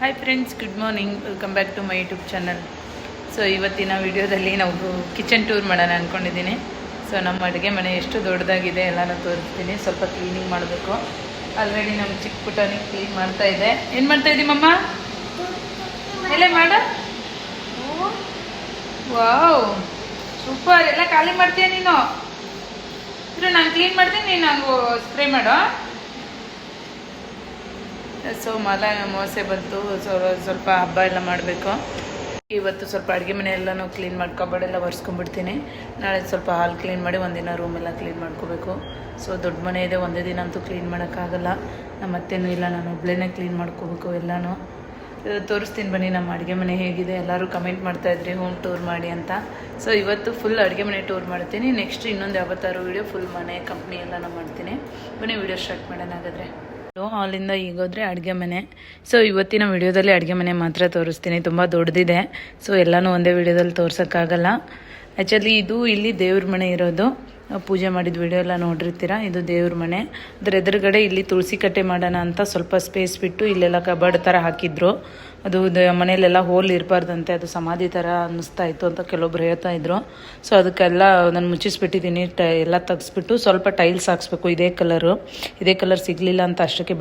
Hi friends good morning welcome back to my YouTube channel so ಇವತ್ತಿನ ವಿಡಿಯೋದಲ್ಲಿ ನಾವು kitchen tour ಮಾಡೋಣ ಅಂದ್ಕೊಂಡಿದ್ದೀನಿ ಸೊ ನಮ್ಮ ಅಡುಗೆ ಮನೆ ಎಷ್ಟು ದೊಡ್ಡದಾಗಿದೆ ಎಲ್ಲನೂ ತೋರಿಸ್ತೀನಿ. ಸ್ವಲ್ಪ ಕ್ಲೀನಿಂಗ್ ಮಾಡಬೇಕು. ಆಲ್ರೆಡಿ ನಮ್ಮ ಚಿಕ್ಕ ಪುಟಾನಿ ಕ್ಲೀನ್ ಮಾಡ್ತಾ ಇದೆ. ಏನು ಮಾಡ್ತಾ ಇದ್ದೀಮಮ್ಮ ಎಲ್ಲೇ ಮಾಡ. ವಾವ್ ಸೂಪರ್ ಎಲ್ಲ ಖಾಲಿ ಮಾಡ್ತೀಯ ನೀನು? ನಾನು ಕ್ಲೀನ್ ಮಾಡ್ತೀನಿ, ನೀನು ಹಂಗೆ ಸ್ಪ್ರೇ ಮಾಡೋ ಸೊ ಮಲ ಮೋಸೆ ಬಂತು. ಸೊ ಸ್ವಲ್ಪ ಹಬ್ಬ ಎಲ್ಲ ಮಾಡಬೇಕು. ಇವತ್ತು ಸ್ವಲ್ಪ ಅಡುಗೆ ಮನೆ ಎಲ್ಲನೂ ಕ್ಲೀನ್ ಎಲ್ಲ ಒರೆಸ್ಕೊಂಡ್ಬಿಡ್ತೀನಿ. ನಾಳೆ ಸ್ವಲ್ಪ ಹಾಲು ಕ್ಲೀನ್ ಮಾಡಿ ಒಂದಿನ ರೂಮೆಲ್ಲ ಕ್ಲೀನ್ ಮಾಡ್ಕೋಬೇಕು. ಸೊ ದೊಡ್ಡ ಮನೆ ಇದೆ. ಒಂದೇ ದಿನ ಅಂತೂ ಕ್ಲೀನ್ ಮಾಡೋಕ್ಕಾಗಲ್ಲ. ನಮ್ಮ ಅತ್ತೆನೂ ಇಲ್ಲ. ನಾನು ಒಬ್ಳೇ ಕ್ಲೀನ್ ಮಾಡ್ಕೋಬೇಕು ಎಲ್ಲನೂ. ತೋರಿಸ್ತೀನಿ ಬನ್ನಿ ನಮ್ಮ ಅಡುಗೆ ಮನೆ ಹೇಗಿದೆ. ಎಲ್ಲರೂ ಕಮೆಂಟ್ ಮಾಡ್ತಾ ಇದ್ರಿ ಹೋಮ್ ಟೂರ್ ಮಾಡಿ ಅಂತ. ಸೊ ಇವತ್ತು ಫುಲ್ ಅಡುಗೆ ಮನೆ ಟೂರ್ ಮಾಡ್ತೀನಿ. ನೆಕ್ಸ್ಟ್ ಇನ್ನೊಂದು ಯಾವತ್ತಾರು ವೀಡಿಯೋ ಫುಲ್ ಮನೆ ಕಂಪ್ನಿ ಎಲ್ಲನೂ ಮಾಡ್ತೀನಿ. ಬನ್ನಿ ವಿಡಿಯೋ ಸ್ಟಾರ್ಟ್ ಮಾಡೋಣ ಹಾಗಾದರೆ. ಹಾಲಿಂದ ಈಗೋದ್ರೆ ಅಡುಗೆ ಮನೆ. ಸೊ ಇವತ್ತಿನ ವಿಡಿಯೋದಲ್ಲಿ ಅಡುಗೆ ಮನೆ ಮಾತ್ರ ತೋರಿಸ್ತೀನಿ. ತುಂಬ ದೊಡ್ಡದಿದೆ. ಸೊ ಎಲ್ಲನೂ ಒಂದೇ ವಿಡಿಯೋದಲ್ಲಿ ತೋರ್ಸೋಕ್ಕಾಗಲ್ಲ. ಆ್ಯಕ್ಚುಲಿ ಇದು ಇಲ್ಲಿ ದೇವ್ರ ಮನೆ ಇರೋದು. ಪೂಜೆ ಮಾಡಿದ ವಿಡಿಯೋ ಎಲ್ಲ ನೋಡಿರ್ತೀರ? ಇದು ದೇವ್ರ ಮನೆ. ಅದ್ರ ಎದುರುಗಡೆ ಇಲ್ಲಿ ತುಳಸಿ ಕಟ್ಟೆ ಮಾಡೋಣ ಅಂತ ಸ್ವಲ್ಪ ಸ್ಪೇಸ್ ಬಿಟ್ಟು ಇಲ್ಲೆಲ್ಲ ಕಬರ್ಡ್ ಥರ ಹಾಕಿದ್ರು. ಅದು ಮನೇಲೆಲ್ಲ ಹೋಲ್ ಇರಬಾರ್ದಂತೆ, ಅದು ಸಮಾಧಿ ಥರ ಅನ್ನಿಸ್ತಾ ಇತ್ತು ಅಂತ ಕೆಲವೊಬ್ರು ಹೇಳ್ತಾ ಇದ್ರು. ಸೊ ಅದಕ್ಕೆಲ್ಲ ನಾನು ಮುಚ್ಚಿಸ್ಬಿಟ್ಟಿದ್ದೀನಿ ಟ ಎಲ್ಲ ತೆಗ್ಸ್ಬಿಟ್ಟು ಸ್ವಲ್ಪ ಟೈಲ್ಸ್ ಹಾಕ್ಸ್ಬೇಕು, ಇದೇ ಕಲರು ಇದೇ ಕಲರ್ ಸಿಗಲಿಲ್ಲ ಅಂತ ಅಷ್ಟಕ್ಕೆ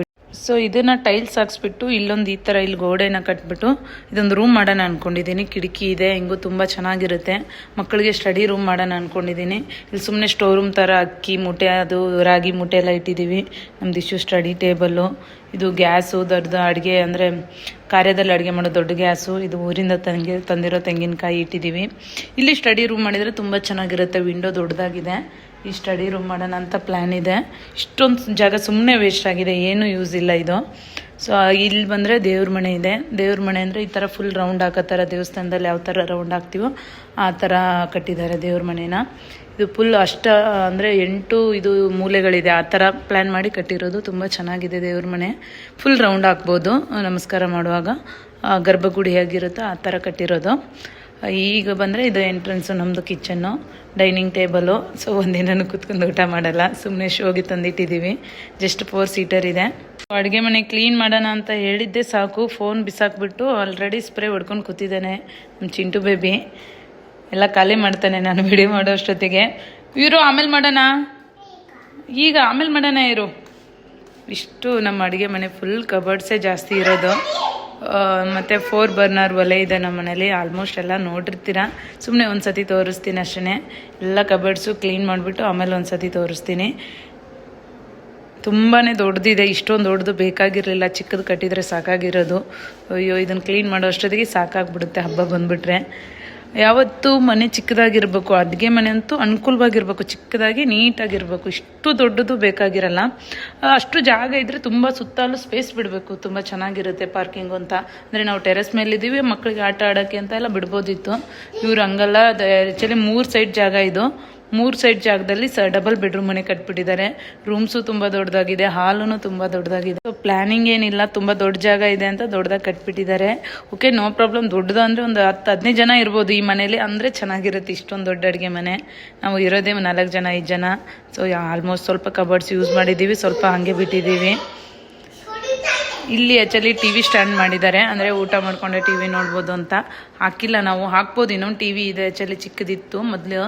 ಸೊ ಇದನ್ನ ಟೈಲ್ಸ್ ಹಾಕ್ಸ್ಬಿಟ್ಟು ಇಲ್ಲೊಂದು ಈ ಥರ ಇಲ್ಲಿ ಗೋಡೆನ ಕಟ್ಬಿಟ್ಟು ಇದೊಂದು ರೂಮ್ ಮಾಡೋಣ ಅನ್ಕೊಂಡಿದ್ದೀನಿ ಕಿಟಕಿ ಇದೆ, ಹೆಂಗೂ ತುಂಬ ಚೆನ್ನಾಗಿರುತ್ತೆ. ಮಕ್ಕಳಿಗೆ ಸ್ಟಡಿ ರೂಮ್ ಮಾಡೋಣ ಅನ್ಕೊಂಡಿದ್ದೀನಿ ಇಲ್ಲಿ ಸುಮ್ಮನೆ ಸ್ಟೋರ್ ರೂಮ್ ಥರ ಅಕ್ಕಿ, ಮೂಟೆ, ಅದು ರಾಗಿ ಮೂಟೆ ಎಲ್ಲ ಇಟ್ಟಿದ್ದೀವಿ ನಮ್ದು ಇಶ್ಯೂ ಸ್ಟಡಿ ಟೇಬಲ್ಲು ಇದು ಗ್ಯಾಸು ದೊಡ್ಡ ಅಡುಗೆ ಅಂದರೆ ಕಾರ್ಯದಲ್ಲಿ ಅಡುಗೆ ಮಾಡೋ ದೊಡ್ಡ ಗ್ಯಾಸು. ಇದು ಊರಿಂದ ತಂಗಿ, ತಂದಿರೋ ತೆಂಗಿನಕಾಯಿ ಇಟ್ಟಿದ್ದೀವಿ. ಇಲ್ಲಿ ಸ್ಟಡಿ ರೂಮ್ ಮಾಡಿದರೆ ತುಂಬ ಚೆನ್ನಾಗಿರುತ್ತೆ. ವಿಂಡೋ ದೊಡ್ಡದಾಗಿದೆ. ಈ ಸ್ಟಡಿ ರೂಮ್ ಮಾಡೋಣ ಅಂತ ಪ್ಲ್ಯಾನ್ ಇದೆ. ಇಷ್ಟೊಂದು ಜಾಗ ಸುಮ್ಮನೆ ವೇಸ್ಟ್ ಆಗಿದೆ. ಏನೂ ಯೂಸ್ ಇಲ್ಲ ಇದು. ಸೊ ಇಲ್ಲಿ ಬಂದರೆ ದೇವ್ರ ಮನೆ ಇದೆ. ದೇವ್ರ ಮನೆ ಅಂದರೆ ಈ ಥರ ಫುಲ್ ರೌಂಡ್ ಹಾಕೋ ಥರ ದೇವಸ್ಥಾನದಲ್ಲಿ ಯಾವ ಥರ ರೌಂಡ್ ಹಾಕ್ತೀವೋ ಆ ಥರ ಕಟ್ಟಿದ್ದಾರೆ ದೇವ್ರ ಮನೇನ. ಇದು ಫುಲ್ ಅಷ್ಟ ಅಂದರೆ ಎಂಟು ಇದು ಮೂಲೆಗಳಿದೆ. ಆ ಥರ ಪ್ಲ್ಯಾನ್ ಮಾಡಿ ಕಟ್ಟಿರೋದು. ತುಂಬ ಚೆನ್ನಾಗಿದೆ ದೇವ್ರ ಮನೆ. ಫುಲ್ ರೌಂಡ್ ಹಾಕ್ಬೋದು ನಮಸ್ಕಾರ ಮಾಡುವಾಗ. ಗರ್ಭಗುಡಿ ಆಗಿರುತ್ತೋ ಆ ಥರ ಕಟ್ಟಿರೋದು. ಈಗ ಬಂದರೆ ಇದು ಎಂಟ್ರೆನ್ಸು ನಮ್ಮದು ಕಿಚನ್ನು ಡೈನಿಂಗ್ ಟೇಬಲು ಸೊ ಒಂದಿನ ಕೂತ್ಕೊಂಡು ಊಟ ಮಾಡಲ್ಲ. ಸುಮ್ಮನೆ ಶೋಗೆ ತಂದಿಟ್ಟಿದ್ದೀವಿ ಜಸ್ಟ್ ಫೋರ್ ಸೀಟರ್ ಇದೆ. ಅಡುಗೆ ಮನೆ ಕ್ಲೀನ್ ಮಾಡೋಣ ಅಂತ ಹೇಳಿದ್ದೆ ಸಾಕು. ಫೋನ್ ಬಿಸಾಕ್ಬಿಟ್ಟು ಆಲ್ರೆಡಿ ಸ್ಪ್ರೇ ಹೊಡ್ಕೊಂಡು ಕೂತಿದ್ದಾನೆ. ನಮ್ಮ ಚಿಂಟು ಬೇಬಿ ಎಲ್ಲ ಖಾಲಿ ಮಾಡ್ತಾನೆ ನಾನು ವಿಡಿಯೋ ಮಾಡೋ ಅಷ್ಟೊತ್ತಿಗೆ ಇವರು ಆಮೇಲೆ ಮಾಡೋಣ? ಈಗ ಆಮೇಲೆ ಮಾಡೋಣ ಇರು. ಇಷ್ಟು ನಮ್ಮ ಅಡುಗೆ ಮನೆ ಫುಲ್ ಕಬರ್ಡ್ಸೇ ಜಾಸ್ತಿ ಇರೋದು. ಮತ್ತು ಫೋರ್ ಬರ್ನರ್ ಒಲೆ ಇದೆ ನಮ್ಮ ಮನೇಲಿ. ಆಲ್ಮೋಸ್ಟ್ ಎಲ್ಲ ನೋಡಿರ್ತೀರ? ಸುಮ್ಮನೆ ಒಂದು ಸತಿ ತೋರಿಸ್ತೀನಿ ಅಷ್ಟೇ ಎಲ್ಲ ಕಬರ್ಡ್ಸು ಕ್ಲೀನ್ ಮಾಡಿಬಿಟ್ಟು ಆಮೇಲೆ ಒಂದು ಸತಿ ತೋರಿಸ್ತೀನಿ. ತುಂಬಾ ದೊಡ್ಡದಿದೆ, ಇಷ್ಟೊಂದು ದೊಡ್ಡದು ಬೇಕಾಗಿರಲಿಲ್ಲ, ಚಿಕ್ಕದು ಕಟ್ಟಿದರೆ ಸಾಕಾಗಿರೋದು. ಅಯ್ಯೋ ಇದನ್ನು ಕ್ಲೀನ್ ಮಾಡೋ ಅಷ್ಟೊತ್ತಿಗೆ ಸಾಕಾಗ್ಬಿಡುತ್ತೆ ಹಬ್ಬ ಬಂದುಬಿಟ್ರೆ. ಯಾವತ್ತೂ ಮನೆ ಚಿಕ್ಕದಾಗಿರಬೇಕು, ಅಡುಗೆ ಮನೆ ಅಂತೂ ಅನುಕೂಲವಾಗಿರ್ಬೇಕು, ಚಿಕ್ಕದಾಗಿ ನೀಟಾಗಿರ್ಬೇಕು, ಇಷ್ಟು ದೊಡ್ಡದು ಬೇಕಾಗಿರಲ್ಲ. ಅಷ್ಟು ಜಾಗ ಇದ್ದರೆ ತುಂಬ ಸುತ್ತಲೂ ಸ್ಪೇಸ್ ಬಿಡಬೇಕು, ತುಂಬ ಚೆನ್ನಾಗಿರುತ್ತೆ ಪಾರ್ಕಿಂಗ್ ಅಂತ. ಅಂದರೆ ನಾವು ಟೆರೆಸ್ ಮೇಲಿದ್ದೀವಿ ಮಕ್ಕಳಿಗೆ ಆಟ ಆಡೋಕ್ಕೆ ಅಂತ ಎಲ್ಲ ಬಿಡ್ಬೋದಿತ್ತು. ಇವ್ರು ಹಂಗಲ್ಲ ಆ್ಯಕ್ಚುಲಿ ಮೂರು ಸೈಡ್ ಜಾಗ ಇದು. ಮೂರು ಸೈಡ್ ಜಾಗದಲ್ಲಿ ಡಬಲ್ ಬೆಡ್ರೂಮ್ ಮನೆ ಕಟ್ಬಿಟ್ಟಿದ್ದಾರೆ. ರೂಮ್ಸು ತುಂಬಾ ದೊಡ್ಡದಾಗಿದೆ, ಹಾಲುನು ತುಂಬಾ ದೊಡ್ಡದಾಗಿದೆ. ಸೊ ಪ್ಲಾನಿಂಗ್ ಏನಿಲ್ಲ, ತುಂಬಾ ದೊಡ್ಡ ಜಾಗ ಇದೆ ಅಂತ ದೊಡ್ಡದಾಗಿ ಕಟ್ಬಿಟ್ಟಿದ್ದಾರೆ. ಓಕೆ ನೋ ಪ್ರಾಬ್ಲಮ್ ದೊಡ್ಡದು ಅಂದ್ರೆ ಒಂದು ಹತ್ತು ಹದಿನೈದು ಜನ ಇರ್ಬೋದು ಈ ಮನೇಲಿ, ಅಂದ್ರೆ ಚೆನ್ನಾಗಿರುತ್ತೆ ಇಷ್ಟೊಂದು ದೊಡ್ಡ ಅಡುಗೆ ಮನೆ. ನಾವು ಇರೋದೇ ನಾಲ್ಕು ಜನ, ಐದು ಜನ. ಸೊ ಆಲ್ಮೋಸ್ಟ್ ಸ್ವಲ್ಪ ಕಬರ್ಡ್ಸ್ ಯೂಸ್ ಮಾಡಿದ್ದೀವಿ, ಸ್ವಲ್ಪ ಹಾಗೆ ಬಿಟ್ಟಿದ್ದೀವಿ. ಇಲ್ಲಿ ಆ್ಯಕ್ಚುಲಿ ಟಿ ವಿ ಸ್ಟ್ಯಾಂಡ್ ಮಾಡಿದ್ದಾರೆ. ಅಂದರೆ ಊಟ ಮಾಡಿಕೊಂಡೆ ಟಿ ವಿ ನೋಡ್ಬೋದು ಅಂತ. ಹಾಕಿಲ್ಲ ನಾವು. ಹಾಕ್ಬೋದು. ಇನ್ನೊಂದು ಟಿ ವಿ ಇದೆ ಆ್ಯಕ್ಚುಲಿ ಚಿಕ್ಕದಿತ್ತು. ಮೊದಲು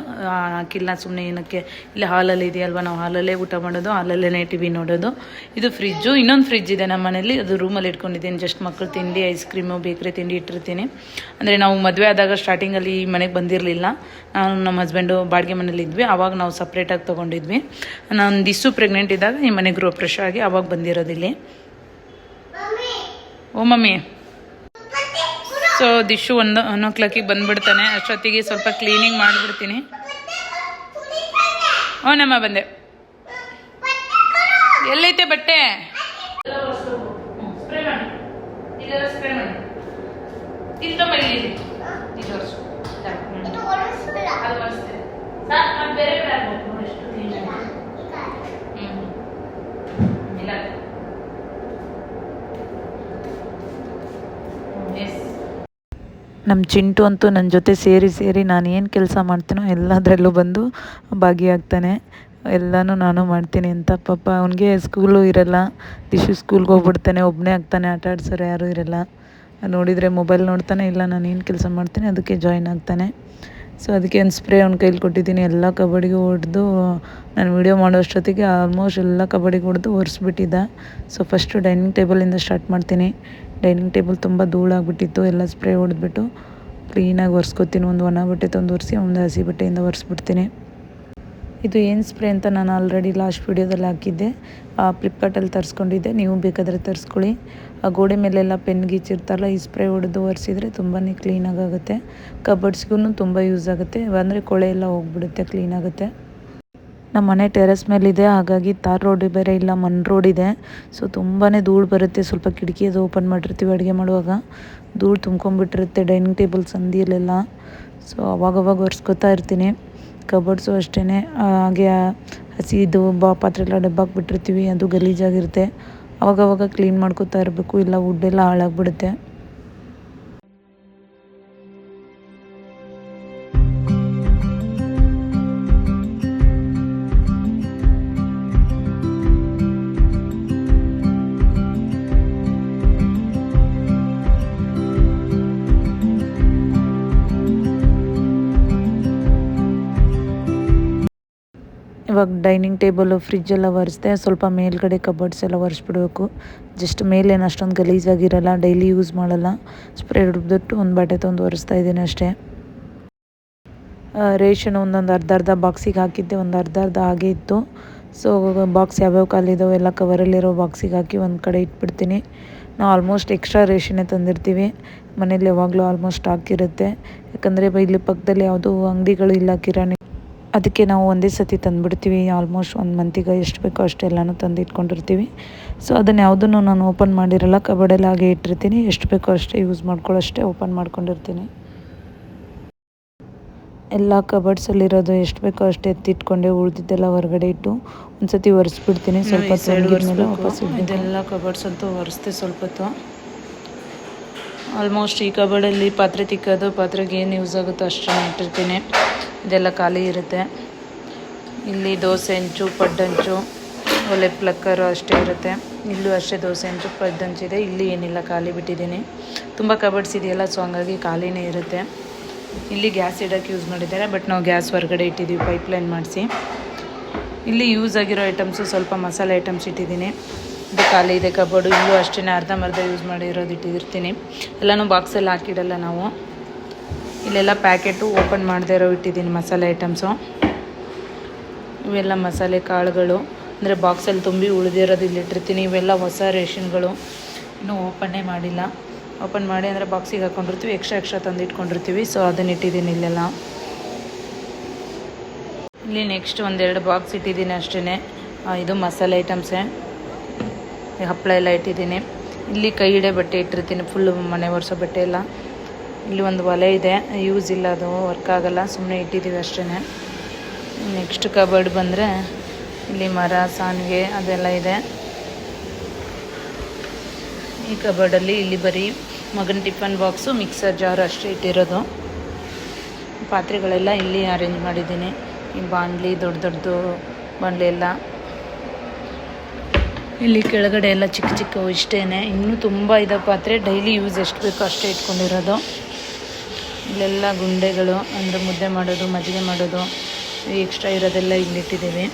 ಹಾಕಿಲ್ಲ. ಸುಮ್ಮನೆ ಏನಕ್ಕೆ, ಇಲ್ಲಿ ಹಾಲಲ್ಲಿ ಇದೆಯಲ್ವ? ನಾವು ಹಾಲಲ್ಲೇ ಊಟ ಮಾಡೋದು. ಹಾಲಲ್ಲೇ ಟಿ ವಿ ನೋಡೋದು. ಇದು ಫ್ರಿಜ್ಜು ಇನ್ನೊಂದು ಫ್ರಿಜ್ ಇದೆ ನಮ್ಮ ಮನೇಲಿ. ಅದು ರೂಮಲ್ಲಿ ಇಟ್ಕೊಂಡಿದ್ದೀನಿ. ಜಸ್ಟ್ ಮಕ್ಕಳು ತಿಂಡಿ ಐಸ್ ಕ್ರೀಮು ಬೇಕ್ರಿ ತಿಂಡಿ ಇಟ್ಟಿರ್ತೀನಿ. ಅಂದರೆ ನಾವು ಮದುವೆ ಆದಾಗ ಸ್ಟಾರ್ಟಿಂಗಲ್ಲಿ ಈ ಮನೆಗೆ ಬಂದಿರಲಿಲ್ಲ. ನಾನು, ನಮ್ಮ ಹಸ್ಬೆಂಡು ಬಾಡಿಗೆ ಮನೇಲಿ ಇದ್ವಿ. ಆವಾಗ ನಾವು ಸಪ್ರೇಟಾಗಿ ತೊಗೊಂಡಿದ್ವಿ. ನಾನು ದಿಸ್ಸು ಪ್ರೆಗ್ನೆಂಟ್ ಇದ್ದಾಗ ಈ ಮನೆಗೆ ಗ್ರೋ ಪ್ರವೇಶ ಆಗಿ ಆವಾಗ ಬಂದಿರೋದು ಇಲ್ಲಿ. ಓ, ಮಮ್ಮಿ. ಸೊ ದಿಶು ಒಂದು ಒನ್ ಓ ಕ್ಲಾಕಿಗೆ ಬಂದ್ಬಿಡ್ತಾನೆ. ಅಷ್ಟೊತ್ತಿಗೆ ಸ್ವಲ್ಪ ಕ್ಲೀನಿಂಗ್ ಮಾಡಿಬಿಡ್ತೀನಿ. ಓ, ನಮ್ಮ ಬಂದೆ. ಎಲ್ಲೈತೆ ಬಟ್ಟೆ? ಸ್ಪ್ರೇ ಮಾಡಿ ಇದೆಲ್ಲ ಸ್ಪ್ರೇ ಮಾಡಿ ಇಲ್ಲಿ ತಗೊಂಬ ಇಲ್ಲಿ ಇಲ್ಲಿ. ಇದು ಒರ್ಸು. ಸಾಕು, ಅದು ಒರ್ಸ್ತೆ. ಸಾಕು, ಅದು ಬೇರೆ ಕಡೆ ಹಾಕ್ಬೇಕು. ನೋಡಿ ಎಷ್ಟು clean ಆಗಿದೆ. ಹ್ಮ್. ಇಲ್ಲ. ಎಸ್ ನಮ್ಮ ಚಿಂಟು ಅಂತೂ ನನ್ನ ಜೊತೆ ಸೇರಿ ಸೇರಿ ನಾನು ಏನು ಕೆಲಸ ಮಾಡ್ತೀನೋ ಎಲ್ಲದರಲ್ಲೂ ಬಂದು ಭಾಗಿಯಾಗ್ತಾನೆ. ಎಲ್ಲನೂ ನಾನು ಮಾಡ್ತೀನಿ ಅಂತ. ಪಾಪ ಅವನಿಗೆ ಸ್ಕೂಲು ಇರಲ್ಲ. ದಿಶು ಸ್ಕೂಲ್ಗೆ ಹೋಗ್ಬಿಡ್ತಾನೆ. ಒಬ್ಬನೇ ಆಗ್ತಾನೆ. ಆಟ ಆಡ್ಸೋರು ಯಾರೂ ಇರಲ್ಲ. ನೋಡಿದರೆ ಮೊಬೈಲ್ ನೋಡ್ತಾನೆ. ಇಲ್ಲ, ನಾನು ಏನು ಕೆಲಸ ಮಾಡ್ತೀನಿ, ಅದಕ್ಕೆ ಜಾಯಿನ್ ಆಗ್ತಾನೆ. ಸೊ ಅದಕ್ಕೆ ಒಂದು ಸ್ಪ್ರೇ ಅವ್ನ ಕೈಲಿ ಕೊಟ್ಟಿದ್ದೀನಿ. ಎಲ್ಲ ಕಬಡ್ಡಿಗೆ ಹೊಡೆದು, ನಾನು ವೀಡಿಯೋ ಮಾಡೋ ಅಷ್ಟೊತ್ತಿಗೆ ಆಲ್ಮೋಸ್ಟ್ ಎಲ್ಲ ಕಬಡ್ಡಿಗೆ ಹೊಡೆದು ಒರೆಸ್ಬಿಟ್ಟಿದ್ದ. ಸೊ ಫಸ್ಟು ಡೈನಿಂಗ್ ಟೇಬಲಿಂದ ಸ್ಟಾರ್ಟ್ ಮಾಡ್ತೀನಿ. ಡೈನಿಂಗ್ ಟೇಬಲ್ ತುಂಬ ಧೂಳಾಗ್ಬಿಟ್ಟಿತ್ತು ಎಲ್ಲ ಸ್ಪ್ರೇ ಹೊಡೆದ್ಬಿಟ್ಟು ಕ್ಲೀನಾಗಿ ಒರೆಸ್ಕೊತೀನಿ, ಒಂದು ಒಣ ಬಟ್ಟೆ ತಂದು ಒರೆಸಿ, ಒಂದು ಹಸಿ ಬಟ್ಟೆಯಿಂದ ಒರೆಸ್ಬಿಡ್ತೀನಿ. ಇದು ಏನು ಸ್ಪ್ರೇ ಅಂತ ನಾನು ಆಲ್ರೆಡಿ ಲಾಸ್ಟ್ ವೀಡಿಯೋದಲ್ಲಿ ಹಾಕಿದ್ದೆ. ಫ್ಲಿಪ್ಕಾರ್ಟಲ್ಲಿ ತರಿಸ್ಕೊಂಡಿದ್ದೆ, ನೀವು ಬೇಕಾದರೆ ತರಿಸ್ಕೊಳ್ಳಿ. ಆ ಗೋಡೆ ಮೇಲೆಲ್ಲ ಪೆನ್ ಗೀಚಿರ್ತಾರಲ್ಲ ಈ ಸ್ಪ್ರೇ ಹೊಡೆದು ಒರೆಸಿದ್ರೆ ತುಂಬಾ ಕ್ಲೀನಾಗಾಗುತ್ತೆ ಕಬರ್ಡ್ಸ್ಗೂ ತುಂಬ ಯೂಸ್ ಆಗುತ್ತೆ, ಅಂದರೆ ಕೊಳೆ ಎಲ್ಲ ಹೋಗ್ಬಿಡುತ್ತೆ ಕ್ಲೀನ್ ಆಗುತ್ತೆ. ನಮ್ಮ ಮನೆ ಟೆರೆಸ್ ಮೇಲಿದೆ ಹಾಗಾಗಿ ತಾರ್ ರೋಡ್ ಬೇರೆ ಇಲ್ಲ, ಮಣ್ ರೋಡ್ ಇದೆ. ಸೊ ತುಂಬಾ ಧೂಳು ಬರುತ್ತೆ. ಸ್ವಲ್ಪ ಕಿಟಕಿ ಅದು ಓಪನ್ ಮಾಡಿರ್ತೀವಿ ಅಡುಗೆ ಮಾಡುವಾಗ. ಧೂಳು ತುಂಬ್ಕೊಂಡ್ಬಿಟ್ಟಿರುತ್ತೆ ಡೈನಿಂಗ್ ಟೇಬಲ್ ಸಂದಿಯಲ್ಲೆಲ್ಲ. ಸೊ ಅವಾಗವಾಗ ಒರೆಸ್ಕೊತಾ ಇರ್ತೀನಿ. ಕಬರ್ಡ್ಸು ಅಷ್ಟೇ ಹಾಗೆ ಹಸಿದು ಬಾ ಪಾತ್ರೆ ಎಲ್ಲ ಡಬ್ಬಾಕ್ಬಿಟ್ಟಿರ್ತೀವಿ. ಅದು ಗಲೀಜಾಗಿರುತ್ತೆ. ಅವಾಗವಾಗ ಕ್ಲೀನ್ ಮಾಡ್ಕೊತಾ ಇರಬೇಕು. ಇಲ್ಲ ವುಡ್ಡೆಲ್ಲ ಹಾಳಾಗ್ಬಿಡುತ್ತೆ. ಇವಾಗ ಡೈನಿಂಗ್ ಟೇಬಲು ಫ್ರಿಜ್ ಎಲ್ಲ ಒರೆಸ್ದೆ, ಸ್ವಲ್ಪ ಮೇಲ್ಗಡೆ ಕಬರ್ಡ್ಸ್ ಎಲ್ಲ ಒರೆಸ್ಬಿಡ್ಬೇಕು. ಜಸ್ಟ್ ಮೇಲೇನು ಅಷ್ಟೊಂದು ಗಲೀಜಾಗಿರಲ್ಲ ಡೈಲಿ ಯೂಸ್ ಮಾಡಲ್ಲ. ಸ್ಪ್ರೇ ಹಿಡ್ಬಿಟ್ಟು ಒಂದು ಬಟ್ಟೆ ತಂದು ಒರೆಸ್ತಾ ಇದ್ದೀನಿ ಅಷ್ಟೇ. ರೇಷನ್ ಒಂದೊಂದು ಅರ್ಧ ಅರ್ಧ ಬಾಕ್ಸಿಗೆ ಹಾಕಿದ್ದೆ, ಒಂದು ಅರ್ಧ ಅರ್ಧ ಹಾಗೆ ಇತ್ತು. ಸೊ ಬಾಕ್ಸ್ ಯಾವ್ಯಾವ ಖಾಲಿದಾವೆ ಎಲ್ಲ ಕವರಲ್ಲಿರೋ ಬಾಕ್ಸಿಗೆ ಹಾಕಿ ಒಂದು ಕಡೆ ಇಟ್ಬಿಡ್ತೀನಿ. ನಾವು ಆಲ್ಮೋಸ್ಟ್ ಎಕ್ಸ್ಟ್ರಾ ರೇಷನ್ನೇ ತಂದಿರ್ತೀವಿ. ಮನೇಲಿ ಯಾವಾಗಲೂ ಆಲ್ಮೋಸ್ಟ್ ಹಾಕಿರುತ್ತೆ ಯಾಕಂದರೆ ಇಲ್ಲಿ ಪಕ್ಕದಲ್ಲಿ ಯಾವುದೂ ಅಂಗಡಿಗಳು ಇಲ್ಲ, ಕಿರಾಣಿ ಅದಕ್ಕೆ ನಾವು ಒಂದೇ ಸತಿ ತಂದುಬಿಡ್ತೀವಿ. ಆಲ್ಮೋಸ್ಟ್ ಒಂದು ಮಂತಿಗೆ ಎಷ್ಟು ಬೇಕೋ ಅಷ್ಟೆಲ್ಲನೂ ತಂದು ಇಟ್ಕೊಂಡಿರ್ತೀವಿ ಸೊ ಅದನ್ನು ಯಾವುದನ್ನು ನಾನು ಓಪನ್ ಮಾಡಿರಲ್ಲ. ಕಬಡ್ಡೆಲ್ಲ ಹಾಗೆ ಇಟ್ಟಿರ್ತೀನಿ. ಎಷ್ಟು ಬೇಕೋ ಅಷ್ಟೇ ಯೂಸ್ ಮಾಡ್ಕೊಳ್ಳೋಷ್ಟೇ ಓಪನ್ ಮಾಡ್ಕೊಂಡಿರ್ತೀನಿ. ಎಲ್ಲ ಕಬರ್ಡ್ಸಲ್ಲಿರೋದು ಎಷ್ಟು ಬೇಕೋ ಅಷ್ಟು ಎತ್ತಿಟ್ಕೊಂಡೆ ಉಳಿದಿದ್ದೆಲ್ಲ ಹೊರಗಡೆ ಇಟ್ಟು ಒಂದು ಸತಿ ಒರೆಸ್ಬಿಡ್ತೀನಿ ಸ್ವಲ್ಪ ವಾಪಸ್ ಇದೆಲ್ಲ ಕಬರ್ಡ್ಸ್ ಅಂತೂ ಒರೆಸ್ತೆ ಸ್ವಲ್ಪ ಹೊತ್ತು. ಆಲ್ಮೋಸ್ಟ್ ಈ ಕಬೋರ್ಡಲ್ಲಿ ಪಾತ್ರೆ ತಿಕ್ಕೋದು, ಪಾತ್ರೆಗೆ ಏನು ಯೂಸ್ ಆಗುತ್ತೋ ಅಷ್ಟೇ ಇಟ್ಟಿರ್ತೀನಿ ಇದೆಲ್ಲ ಖಾಲಿ ಇರುತ್ತೆ. ಇಲ್ಲಿ ದೋಸೆ ಹಂಚು ಪಡ್ಡಂಚು ಒಲೆ ಪ್ಲಕ್ಕರು ಅಷ್ಟೇ ಇರುತ್ತೆ. ಇಲ್ಲೂ ಅಷ್ಟೇ ದೋಸೆ ಹಂಚು ಪಡ್ಡಂಚಿದೆ ಇಲ್ಲಿ ಏನಿಲ್ಲ, ಖಾಲಿ ಬಿಟ್ಟಿದ್ದೀನಿ. ತುಂಬ ಕಬರ್ಡ್ಸ್ ಇದೆಯಲ್ಲ ಸೊ ಹಂಗಾಗಿ ಖಾಲಿನೇ ಇರುತ್ತೆ. ಇಲ್ಲಿ ಗ್ಯಾಸ್ ಇಡೋಕ್ಕೆ ಯೂಸ್ ಮಾಡಿದ್ದಾರೆ ಬಟ್ ನಾವು ಗ್ಯಾಸ್ ಹೊರಗಡೆ ಇಟ್ಟಿದ್ದೀವಿ ಪೈಪ್ಲೈನ್ ಮಾಡಿಸಿ. ಇಲ್ಲಿ ಯೂಸ್ ಆಗಿರೋ ಐಟಮ್ಸು ಸ್ವಲ್ಪ ಮಸಾಲೆ ಐಟಮ್ಸ್ ಇಟ್ಟಿದ್ದೀನಿ. ಇದು ಖಾಲಿ ಇದೆ, ಕಬೋರ್ಡು. ಇಲ್ಲೂ ಅಷ್ಟೇ ಅರ್ಧಂಬರ್ಧ ಯೂಸ್ ಮಾಡಿರೋದು ಇಟ್ಟಿರ್ತೀನಿ. ಎಲ್ಲನೂ ಬಾಕ್ಸಲ್ಲಿ ಹಾಕಿಡಲ್ಲ ನಾವು. ಇಲ್ಲೆಲ್ಲ ಪ್ಯಾಕೆಟು ಓಪನ್ ಮಾಡದೇ ಇರೋ ಇಟ್ಟಿದ್ದೀನಿ ಮಸಾಲೆ ಐಟಮ್ಸು ಇವೆಲ್ಲ ಮಸಾಲೆ ಕಾಳುಗಳು. ಅಂದರೆ ಬಾಕ್ಸಲ್ಲಿ ತುಂಬಿ ಉಳಿದಿರೋದು ಇಲ್ಲಿ ಇಟ್ಟಿರ್ತೀನಿ. ಇವೆಲ್ಲ ಹೊಸ ರೇಷನ್ಗಳು. ಇನ್ನೂ ಓಪನ್ನೇ ಮಾಡಿಲ್ಲ. ಓಪನ್ ಮಾಡಿ ಅಂದರೆ ಬಾಕ್ಸಿಗೆ ಹಾಕ್ಕೊಂಡಿರ್ತೀವಿ ಎಕ್ಸ್ಟ್ರಾ ಎಕ್ಸ್ಟ್ರಾ ತಂದು ಇಟ್ಕೊಂಡಿರ್ತೀವಿ. ಸೊ ಅದನ್ನ ಇಟ್ಟಿದ್ದೀನಿ ಇಲ್ಲೆಲ್ಲ. ಇಲ್ಲಿ ನೆಕ್ಸ್ಟ್ ಒಂದೆರಡು ಬಾಕ್ಸ್ ಇಟ್ಟಿದ್ದೀನಿ ಅಷ್ಟೇ ಇದು ಮಸಾಲೆ ಐಟಮ್ಸೇ ಹಪ್ಪಳ ಎಲ್ಲ ಇಟ್ಟಿದ್ದೀನಿ. ಇಲ್ಲಿ ಕೈ ಹಿಡೆ ಬಟ್ಟೆ ಇಟ್ಟಿರ್ತೀನಿ ಫುಲ್ಲು ಮನೆ ಒರೆಸೋ ಬಟ್ಟೆ ಎಲ್ಲ. ಇಲ್ಲಿ ಒಂದು ಒಲೆ ಇದೆ ಯೂಸ್ ಇಲ್ಲ ಅದು ವರ್ಕ್ ಆಗೋಲ್ಲ ಸುಮ್ಮನೆ ಇಟ್ಟಿದ್ದೀವಿ ಅಷ್ಟೇ ನೆಕ್ಸ್ಟ್ ಕಬರ್ಡ್ ಬಂದರೆ ಇಲ್ಲಿ ಮರ, ಸಾನ್ಗೆ ಅದೆಲ್ಲ ಇದೆ. ಈ ಕಬರ್ಡಲ್ಲಿ ಇಲ್ಲಿ ಬರೀ ಮಗನ ಟಿಫನ್ ಬಾಕ್ಸು ಮಿಕ್ಸರ್ ಜಾರ್ ಅಷ್ಟೇ ಇಟ್ಟಿರೋದು. ಪಾತ್ರೆಗಳೆಲ್ಲ ಇಲ್ಲಿ ಅರೇಂಜ್ ಮಾಡಿದ್ದೀನಿ. ಈ ಬಾಂಡ್ಲಿ ದೊಡ್ಡ ದೊಡ್ಡದು ಬಾಣಲಿ ಎಲ್ಲ. ಇಲ್ಲಿ ಕೆಳಗಡೆ ಎಲ್ಲ ಚಿಕ್ಕ ಚಿಕ್ಕವು ಇಷ್ಟೇ ಇನ್ನೂ ತುಂಬ ಇದೆ ಪಾತ್ರೆ. ಡೈಲಿ ಯೂಸ್ ಎಷ್ಟು ಬೇಕೋ ಅಷ್ಟೇ ಇಟ್ಕೊಂಡಿರೋದು. ಇಲ್ಲೆಲ್ಲ ಗುಂಡೆಗಳು, ಅಂದರೆ ಮುದ್ದೆ ಮಾಡೋದು, ಮಜ್ಜಿಗೆ ಮಾಡೋದು ಎಕ್ಸ್ಟ್ರಾ ಇರೋದೆಲ್ಲ ಇಲ್ಲಿಟ್ಟಿದ್ದೀವಿ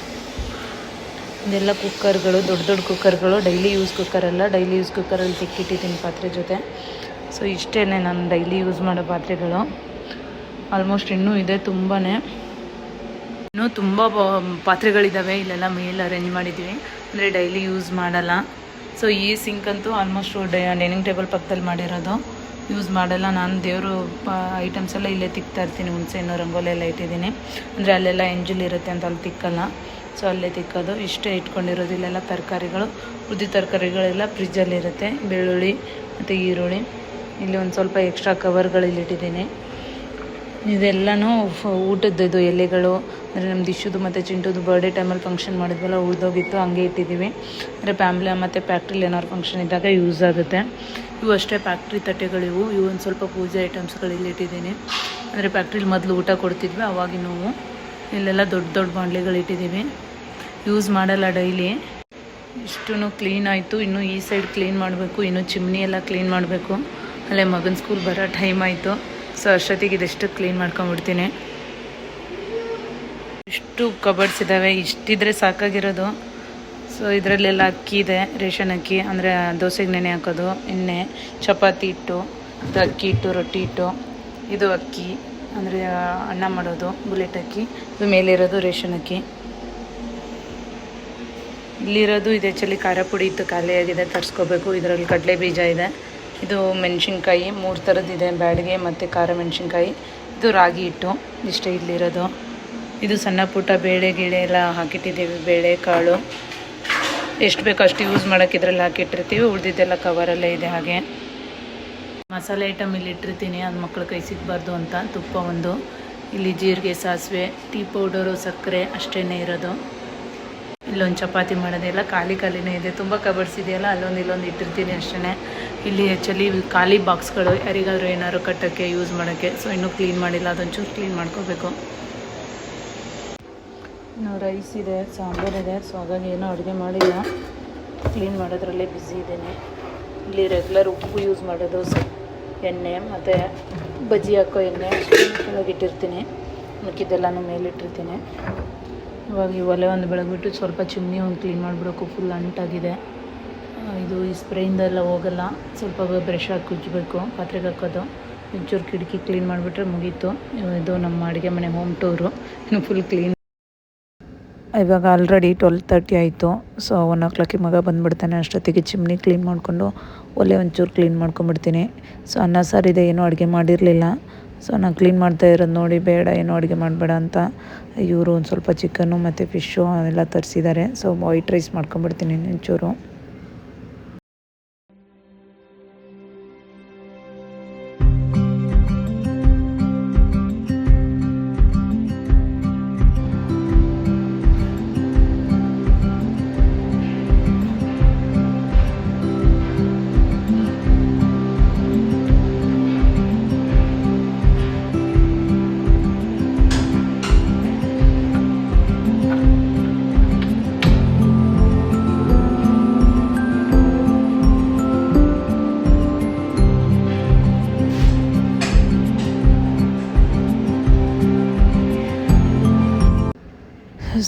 ಇದೆಲ್ಲ ಕುಕ್ಕರ್ಗಳು ದೊಡ್ಡ ದೊಡ್ಡ ಕುಕ್ಕರ್ಗಳು ಡೈಲಿ ಯೂಸ್ ಕುಕ್ಕರಲ್ಲ ಡೈಲಿ ಯೂಸ್ ಕುಕ್ಕರಲ್ಲಿ ತಿಕ್ಕಿಟ್ಟಿದ್ದೀನಿ ಪಾತ್ರೆ ಜೊತೆ. ಸೊ ಇಷ್ಟೇ ನಾನು ಡೈಲಿ ಯೂಸ್ ಮಾಡೋ ಪಾತ್ರೆಗಳು. ಆಲ್ಮೋಸ್ಟ್ ಇನ್ನೂ ಇದೆ ತುಂಬಾ ಇನ್ನೂ ತುಂಬ ಪಾತ್ರೆಗಳಿದ್ದಾವೆ ಇಲ್ಲೆಲ್ಲ ಮೇಲೆ ಅರೇಂಜ್ ಮಾಡಿದ್ದೀವಿ. ಅಂದರೆ ಡೈಲಿ ಯೂಸ್ ಮಾಡಲ್ಲ. ಸೊ ಈ ಸಿಂಕ್ ಅಂತೂ ಆಲ್ಮೋಸ್ಟ್ ಡೈನಿಂಗ್ ಟೇಬಲ್ ಪಕ್ಕದಲ್ಲಿ ಮಾಡಿರೋದು. ಯೂಸ್ ಮಾಡಲ್ಲ. ನಾನು ದೇವರು ಐಟಮ್ಸ್ ಎಲ್ಲ ಇಲ್ಲೇ ತಿಕ್ತಾ ಇರ್ತೀನಿ. ಹುಣಸೆಹಣ್ಣು ರಂಗೋಲಿ ಎಲ್ಲ ಇಟ್ಟಿದ್ದೀನಿ. ಅಂದರೆ ಅಲ್ಲೆಲ್ಲ ಎಂಜಲ್ ಇರುತ್ತೆ ಅಂತ ಅಲ್ಲಿ ತಿಕ್ಕಲ್ಲ. ಸೊ ಅಲ್ಲೇ ತಿಕ್ಕೋದು. ಇಷ್ಟೇ ಇಟ್ಕೊಂಡಿರೋದು. ಇಲ್ಲೆಲ್ಲ ತರಕಾರಿಗಳು, ಉದ್ದಿ ತರಕಾರಿಗಳೆಲ್ಲ ಫ್ರಿಜ್ಜಲ್ಲಿರುತ್ತೆ ಬೆಳ್ಳುಳ್ಳಿ ಮತ್ತು ಈರುಳ್ಳಿ. ಇಲ್ಲಿ ಒಂದು ಸ್ವಲ್ಪ ಎಕ್ಸ್ಟ್ರಾ ಕವರ್ಗಳು ಇಲ್ಲಿಟ್ಟಿದ್ದೀನಿ. ಇದೆಲ್ಲನೂ ಊಟದ್ದು ಇದು ಎಲೆಗಳು ಅಂದರೆ ನಮ್ಮ ದಿಶುದು ಮತ್ತು ಚಿಂಟುದು ಬರ್ಡೇ ಟೈಮಲ್ಲಿ ಫಂಕ್ಷನ್ ಮಾಡಿದ್ವಲ್ಲ, ಉಳಿದೋಗಿತ್ತು, ಹಂಗೆ ಇಟ್ಟಿದ್ದೀವಿ. ಅಂದರೆ ಫ್ಯಾಮ್ಲಿ ಮತ್ತು ಫ್ಯಾಕ್ಟ್ರಿಲಿ ಏನಾದ್ರು ಫಂಕ್ಷನ್ ಇದ್ದಾಗ ಯೂಸ್ ಆಗುತ್ತೆ. ಇವು ಅಷ್ಟೇ ಫ್ಯಾಕ್ಟ್ರಿ ತಟ್ಟೆಗಳಿವು ಇವು. ಒಂದು ಸ್ವಲ್ಪ ಪೂಜೆ ಐಟಮ್ಸ್ಗಳು ಇಟ್ಟಿದ್ದೀನಿ. ಅಂದರೆ ಫ್ಯಾಕ್ಟ್ರಿಲಿ ಮೊದಲು ಊಟ ಕೊಡ್ತಿದ್ವಿ ಅವಾಗಿನೂ ಇಲ್ಲೆಲ್ಲ ದೊಡ್ಡ ದೊಡ್ಡ ಬಾಂಡ್ಲಿಗಳು ಇಟ್ಟಿದ್ದೀವಿ. ಯೂಸ್ ಮಾಡಲ್ಲ ಡೈಲಿ ಇಷ್ಟು ಕ್ಲೀನ್ ಆಯಿತು. ಇನ್ನು ಈ ಸೈಡ್ ಕ್ಲೀನ್ ಮಾಡಬೇಕು. ಇನ್ನು ಚಿಮ್ನಿ ಎಲ್ಲ ಕ್ಲೀನ್ ಮಾಡಬೇಕು. ಅಲ್ಲೇ ಮಗನ ಸ್ಕೂಲ್ ಬರೋ ಟೈಮ್ ಆಯಿತು. ಸೊ ಅಷ್ಟೊತ್ತಿಗೆ ಇದೆಷ್ಟು ಕ್ಲೀನ್ ಮಾಡ್ಕೊಂಬಿಡ್ತೀನಿ ಇಷ್ಟು ಕಬರ್ಡ್ಸ್ ಇದ್ದಾವೆ ಇಷ್ಟಿದ್ರೆ ಸಾಕಾಗಿರೋದು. ಸೊ ಇದರಲ್ಲೆಲ್ಲ ಅಕ್ಕಿ ಇದೆ, ರೇಷನ್ ಅಕ್ಕಿ, ಅಂದರೆ ದೋಸೆಗೆ ನೆನೆ ಹಾಕೋದು, ಎಣ್ಣೆ, ಚಪಾತಿ ಹಿಟ್ಟು ಇದು ಅಕ್ಕಿ ಹಿಟ್ಟು, ರೊಟ್ಟಿ ಹಿಟ್ಟು. ಇದು ಅಕ್ಕಿ, ಅಂದರೆ ಅನ್ನ ಮಾಡೋದು, ಬುಲೆಟ್ ಅಕ್ಕಿ. ಇದು ಮೇಲಿರೋದು ರೇಷನ್ ಅಕ್ಕಿ. ಇಲ್ಲಿರೋದು ಇದೆ ಆ್ಯಕ್ಚುಲಿ ಖಾರ ಪುಡಿ ಇತ್ತು ಖಾಲಿಯಾಗಿದೆ ತರಿಸ್ಕೋಬೇಕು. ಇದರಲ್ಲಿ ಕಡಲೆ ಬೀಜ ಇದೆ. ಇದು ಮೆಣಸಿನ್ಕಾಯಿ, ಮೂರು ಥರದ್ದಿದೆ ಬ್ಯಾಡಿಗೆ ಮತ್ತು ಖಾರ ಮೆಣಸಿನ್ಕಾಯಿ. ಇದು ರಾಗಿ ಹಿಟ್ಟು, ಇಷ್ಟೇ ಇಲ್ಲಿರೋದು. ಇದು ಸಣ್ಣ ಪುಟ್ಟ ಬೇಳೆ ಗಿಳೆ ಎಲ್ಲ ಹಾಕಿಟ್ಟಿದ್ದೀವಿ, ಬೇಳೆ, ಕಾಳು. ಎಷ್ಟು ಬೇಕು ಅಷ್ಟು ಯೂಸ್ ಮಾಡೋಕೆ ಇದರಲ್ಲಿ ಹಾಕಿಟ್ಟಿರ್ತೀವಿ, ಉಳಿದಿದ್ದೆಲ್ಲ ಕವರಲ್ಲೇ ಇದೆ ಹಾಗೆ. ಮಸಾಲೆ ಐಟಮ್ ಇಲ್ಲಿ ಇಟ್ಟಿರ್ತೀನಿ, ಅದು ಮಕ್ಕಳ ಕೈ ಸಿಗಬಾರ್ದು ಅಂತ, ತುಪ್ಪ ಒಂದು. ಇಲ್ಲಿ ಜೀರಿಗೆ, ಸಾಸಿವೆ, ಟೀ ಪೌಡರು, ಸಕ್ಕರೆ ಅಷ್ಟೇ ಇರೋದು. ಇಲ್ಲೊಂದು ಚಪಾತಿ ಮಾಡೋದೆಲ್ಲ ಖಾಲಿ ಖಾಲಿನೇ ಇದೆ. ತುಂಬ ಕಬರ್ಡ್ಸ್ ಇದೆಯಲ್ಲ, ಅಲ್ಲೊಂದು ಇಲ್ಲೊಂದು ಇಟ್ಟಿರ್ತೀನಿ ಅಷ್ಟೇ ಇಲ್ಲಿ ಆ್ಯಕ್ಚುಲಿ ಖಾಲಿ ಬಾಕ್ಸ್ಗಳು ಯಾರಿಗಾದರೂ ಏನಾದ್ರು ಕಟ್ಟೋಕ್ಕೆ ಯೂಸ್ ಮಾಡೋಕ್ಕೆ ಸೊ ಇನ್ನೂ ಕ್ಲೀನ್ ಮಾಡಿಲ್ಲ, ಅದೊಂಚೂರು ಕ್ಲೀನ್ ಮಾಡ್ಕೋಬೇಕು. ರೈಸ್ ಇದೆ ಸಾಂಬಾರಿದೆ ಸೊ ಹಾಗಾಗಿ ಏನೂ ಅಡುಗೆ ಮಾಡಿಲ್ಲ. ಕ್ಲೀನ್ ಮಾಡೋದ್ರಲ್ಲೇ ಬ್ಯುಸಿ ಇದ್ದೀನಿ. ಇಲ್ಲಿ ರೆಗ್ಯುಲರ್ ಉಪ್ಪು ಯೂಸ್ ಮಾಡೋದು, ಸೊ, ಎಣ್ಣೆ ಮತ್ತು ಬಜ್ಜಿ ಹಾಕೋ ಎಣ್ಣೆ ಕೆಳಗಿಟ್ಟಿರ್ತೀನಿ ಮಿಕ್ಕಿದ್ದೆಲ್ಲನೂ ಮೇಲಿಟ್ಟಿರ್ತೀನಿ. ಇವಾಗ ಈ ಒಲೆ ಒಂದು ಬೆಳಗ್ಬಿಟ್ಟು ಸ್ವಲ್ಪ ಚಿಮ್ನಿ ಒಂದು ಕ್ಲೀನ್ ಮಾಡಿಬಿಡೋಕು ಫುಲ್ ಅಂಟಾಗಿದೆ. ಇದು ಈ ಸ್ಪ್ರೇಯಿಂದೆಲ್ಲ ಹೋಗಲ್ಲ. ಸ್ವಲ್ಪ ಬ್ರಷ್ ಹಾಕಿ ಉಜ್ಜಬೇಕು, ಪಾತ್ರೆಗೆ ಹಾಕೋದು. ಒಂಚೂರು ಕಿಟಕಿ ಕ್ಲೀನ್ ಮಾಡಿಬಿಟ್ರೆ ಮುಗೀತು. ಇದು ನಮ್ಮ ಅಡುಗೆ ಮನೆ ಹೋಮ್ ಟೂರು ಫುಲ್ ಕ್ಲೀನ್ ಇವಾಗ ಆಲ್ರೆಡಿ ಟ್ವೆಲ್ ತರ್ಟಿ ಆಯಿತು. ಸೊ ಒನ್ ಓ ಕ್ಲಾಕಿಗೆ ಮಗ ಬಂದುಬಿಡ್ತಾನೆ. ಅಷ್ಟೊತ್ತಿಗೆ ಚಿಮ್ನಿ ಕ್ಲೀನ್ ಮಾಡಿಕೊಂಡು ಒಲೆ ಒಂಚೂರು ಕ್ಲೀನ್ ಮಾಡ್ಕೊಂಬಿಡ್ತೀನಿ ಸೊ ಅನ್ನ ಇದೆ ಏನೂ ಅಡುಗೆ ಮಾಡಿರಲಿಲ್ಲ. ಸೊ ನಾನು ಕ್ಲೀನ್ ಮಾಡ್ತಾ ಇರೋದು ನೋಡಿ, ಬೇಡ, ಏನು ಅಡುಗೆ ಮಾಡಬೇಡ ಅಂತ. ಇವರು ಒಂದು ಸ್ವಲ್ಪ ಚಿಕನ್ನು ಮತ್ತು ಫಿಶ್ಶು ಅವೆಲ್ಲ ತರಿಸಿದ್ದಾರೆ. ಸೊ ವೈಟ್ ರೈಸ್ ಮಾಡ್ಕೊಂಬಿಡ್ತೀನಿ ಒಂಚೂರು.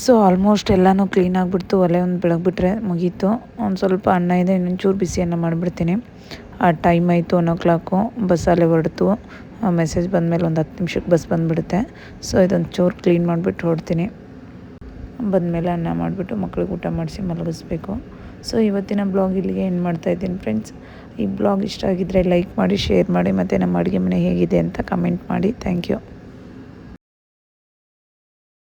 ಸೊ ಆಲ್ಮೋಸ್ಟ್ ಎಲ್ಲನೂ ಕ್ಲೀನ್ ಆಗಿಬಿಡ್ತು, ಒಲೆ ಒಂದು ಬೆಳಗ್ಬಿಟ್ರೆ ಮುಗೀತು. ಒಂದು ಸ್ವಲ್ಪ ಅನ್ನ ಇದೆ, ಇನ್ನೊಂಚೂರು ಬಿಸಿ ಅನ್ನ ಮಾಡಿಬಿಡ್ತೀನಿ. ಆ ಟೈಮ್ ಆಯಿತು ಒನ್ ಓ ಕ್ಲಾಕು ಬಸ್ಸಲ್ಲೇ ಹೊರಡ್ತು. ಮೆಸೇಜ್ ಬಂದಮೇಲೆ ಒಂದು ಹತ್ತು ನಿಮಿಷಕ್ಕೆ ಬಸ್ ಬಂದುಬಿಡುತ್ತೆ. ಸೊ ಇದೊಂದು ಚೂರು ಕ್ಲೀನ್ ಮಾಡಿಬಿಟ್ಟು ಹೊರಡ್ತೀನಿ. ಬಂದಮೇಲೆ ಅನ್ನ ಮಾಡಿಬಿಟ್ಟು ಮಕ್ಳಿಗೆ ಊಟ ಮಾಡಿಸಿ ಮಲಗಿಸ್ಬೇಕು. ಸೊ ಇವತ್ತಿನ ಬ್ಲಾಗ್ ಇಲ್ಲಿಗೆ ಏನು ಮಾಡ್ತಾಯಿದ್ದೀನಿ ಫ್ರೆಂಡ್ಸ್ ಈ ಬ್ಲಾಗ್ ಇಷ್ಟ ಆಗಿದ್ದರೆ ಲೈಕ್ ಮಾಡಿ ಶೇರ್ ಮಾಡಿ, ಮತ್ತು ನಮ್ಮ ಅಡುಗೆ ಮನೆ ಹೇಗಿದೆ ಅಂತ ಕಮೆಂಟ್ ಮಾಡಿ. Thank you